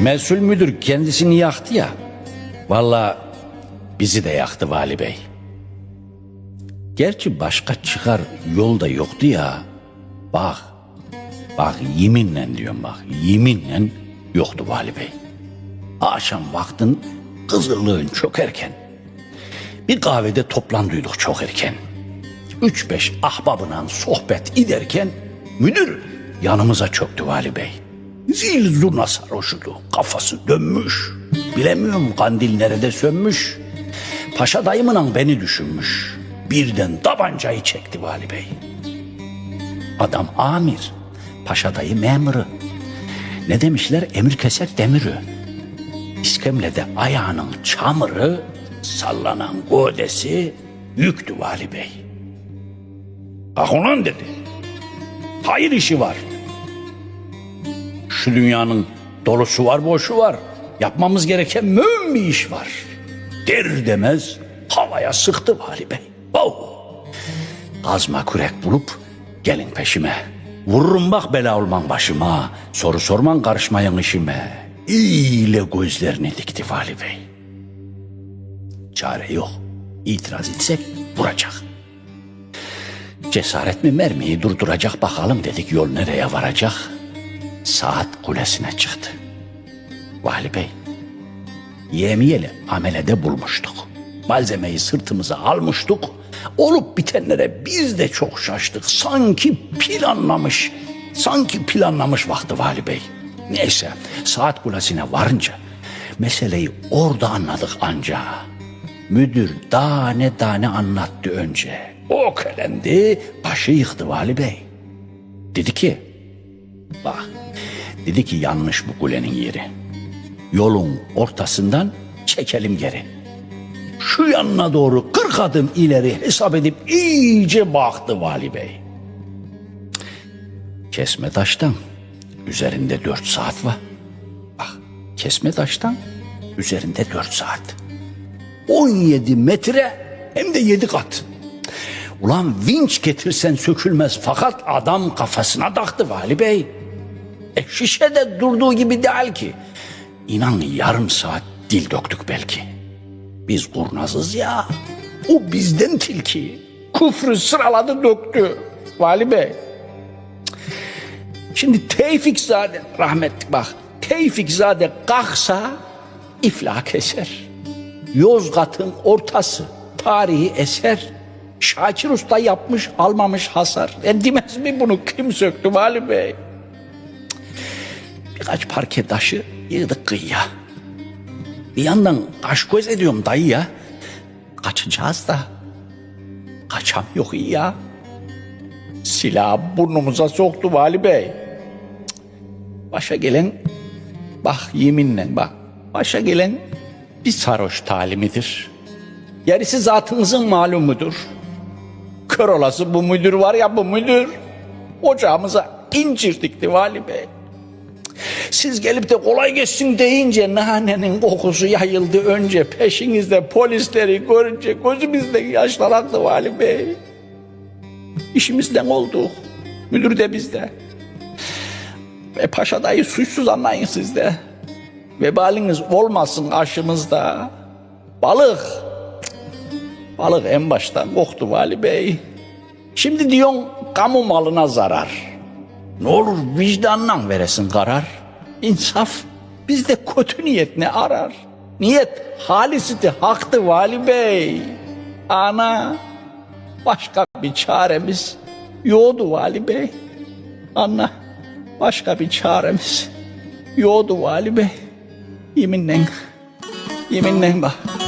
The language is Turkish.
Mesul müdür kendisini yaktı ya. Vallahi bizi de yaktı vali bey. Gerçi başka çıkar yol da yoktu ya. Bak, bak yeminle diyorum bak, yeminle yoktu vali bey. Akşam vaktin kızıllığın çok erken. Bir kahvede toplandıydık çok erken. Üç beş ahbabına sohbet ederken müdür yanımıza çöktü vali bey. Zil zurna sarhoşudu. Kafası dönmüş. Bilemiyorum kandil nerede sönmüş. Paşa dayımla beni düşünmüş. Birden tabancayı çekti vali bey. Adam amir. Paşa dayı memuru. Ne demişler emir keser demiri. İskemlede ayağının çamırı, sallanan godesi yüktü vali bey. Ah ulan dedi. Hayır işi var. Şu dünyanın dolusu var boşu var. Yapmamız gereken mühim bir iş var. Der demez havaya sıktı vali bey. Oh! Kazma kürek bulup gelin peşime. Vururum bak bela olman başıma. Soru sorman karışmayın işime. İyle gözlerini dikti vali bey. Çare yok. İtiraz etsek vuracak. Cesaret mi mermiyi durduracak bakalım dedik yol nereye varacak. Saat kulesine çıktı. Vali Bey, yemiyeli amelede bulmuştuk. Malzemeyi sırtımıza almıştık. Olup bitenlere biz de çok şaştık. Sanki planlamış, sanki planlamış vakti Vali Bey. Neyse saat kulesine varınca meseleyi orada anladık anca. Müdür tane tane anlattı önce. O kelendi, başı yıktı Vali Bey. Dedi ki, bak, dedi ki yanlış bu kulenin yeri. Yolun ortasından çekelim geri. Şu yanına doğru kırk adım ileri hesap edip iyice baktı Vali Bey. Kesme taştan üzerinde dört saat var. Bak, kesme taştan üzerinde dört saat. 17 metre hem de 7 kat. Ulan vinç getirsen sökülmez fakat adam kafasına taktı vali bey. E şişe de durduğu gibi değil ki. İnan yarım saat dil döktük belki. Biz kurnazız ya. O bizden tilki. Kufrü sıraladı döktü. Vali bey. Şimdi Tevfikzade rahmetli bak. Tevfikzade kalksa iflah keser. Yozgat'ın ortası tarihi eser. Şakir Usta yapmış almamış hasar. E demez mi bunu kim söktü Vali Bey? Birkaç parke taşı yığdık kıyıya. Bir yandan kaş göz ediyorum dayı ya. Kaçacağız da. Kaçam yok iyi ya. Silah burnumuza soktu Vali Bey. Başa gelen bak yeminle bak. Başa gelen bir sarhoş talimidir. Gerisi zatınızın malumudur. Kör olası bu müdür var ya bu müdür. Ocağımıza incir dikti vali bey. Siz gelip de kolay geçsin deyince nanenin kokusu yayıldı önce. Peşinizde polisleri görünce gözümüzde yaşlar aktı vali bey. İşimizden olduk. Müdür de bizde. Ve paşa dayı suçsuz anlayın siz de. Vebaliniz olmasın aşımızda. Balık. Balık en başta koktu vali bey. Şimdi diyorsun kamu malına zarar. Ne olur vicdanla veresin karar. İnsaf bizde kötü niyet ne arar? Niyet halisiti haktı vali bey. Ana başka bir çaremiz yoktu vali bey. Anla başka bir çaremiz yoktu vali bey. Yeminle, yeminle bak.